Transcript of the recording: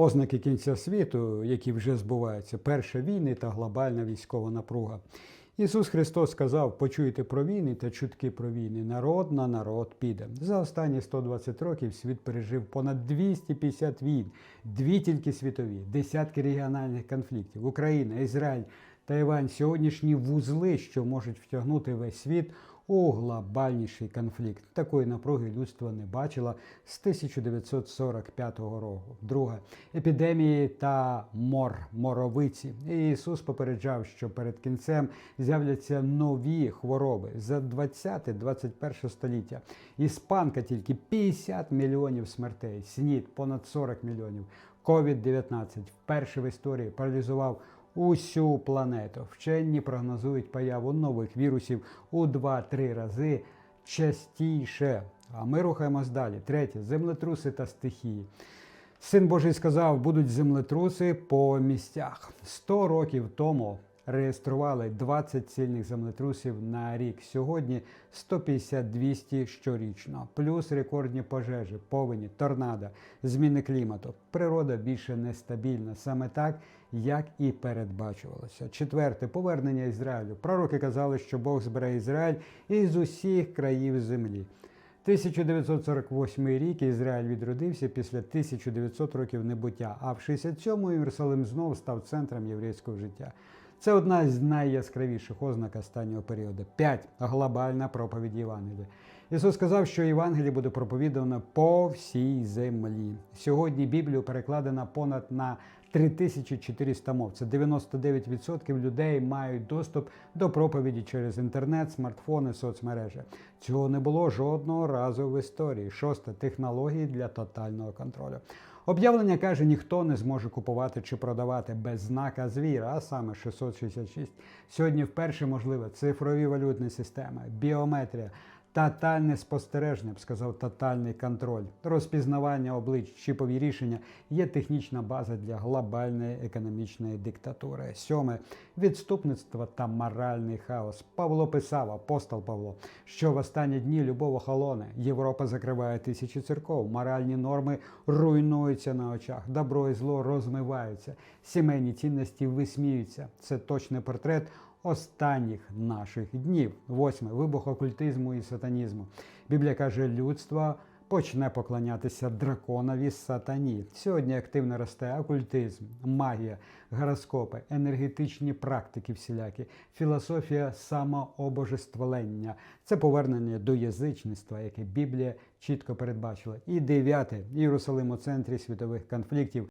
Ознаки кінця світу, які вже збуваються, перша війни та глобальна військова напруга. Ісус Христос сказав: почуйте про війни та чутки про війни. Народ на народ піде. За останні 120 років світ пережив понад 250 війн, дві тільки світові, десятки регіональних конфліктів. Україна, Ізраїль, Тайвань сьогоднішні вузли, що можуть втягнути весь світ у глобальніший конфлікт. Такої напруги людство не бачило з 1945 року. Друге епідемії та мор, моровиці. Ісус попереджав, що перед кінцем з'являться нові хвороби за 20-21 століття. Іспанка тільки 50 мільйонів смертей, снід понад 40 мільйонів. COVID-19 вперше в історії паралізував усю планету. Вчені прогнозують появу нових вірусів у 2-3 рази частіше. А ми рухаємось далі. Третє землетруси та стихії. Син Божий сказав, будуть землетруси по місцях. 100 років тому реєстрували 20 сильних землетрусів на рік. Сьогодні 150-200 щорічно. Плюс рекордні пожежі, повені, торнадо, зміни клімату. Природа більше нестабільна, саме так, як і передбачувалося. Четверте повернення Ізраїлю. Пророки казали, що Бог збере Ізраїль із усіх країв землі. 1948 рік Ізраїль відродився після 1900 років небуття, а в 67-му Єрусалим знов став центром єврейського життя. Це одна з найяскравіших ознак останнього періоду. П'ять глобальна проповідь Євангелія. Ісус сказав, що Євангеліє буде проповідано по всій землі. Сьогодні Біблію перекладено понад на 3400 мов. Це 99% людей мають доступ до проповіді через інтернет, смартфони, соцмережі. Цього не було жодного разу в історії. Шосте технології для тотального контролю. Об'явлення каже, ніхто не зможе купувати чи продавати без знака звіра, а саме 666. Сьогодні вперше можливе цифрові валютні системи, біометрія. Тотальне спостереження, б сказав, тотальний контроль, розпізнавання облич, чіпові рішення є технічна база для глобальної економічної диктатури. Сьоме відступництво та моральний хаос. Павло писав, апостол Павло, що в останні дні любов охолоне, Європа закриває тисячі церков, моральні норми руйнуються на очах, добро і зло розмиваються, сімейні цінності висміються. Це точний портрет останніх наших днів. Восьме вибух окультизму і сатанізму. Біблія каже, людство почне поклонятися драконові сатані. Сьогодні активно росте окультизм, магія, гороскопи, енергетичні практики всілякі, філософія самообожествлення. Це повернення до язичництва, яке Біблія чітко передбачила. І дев'яте Єрусалим у центрі світових конфліктів.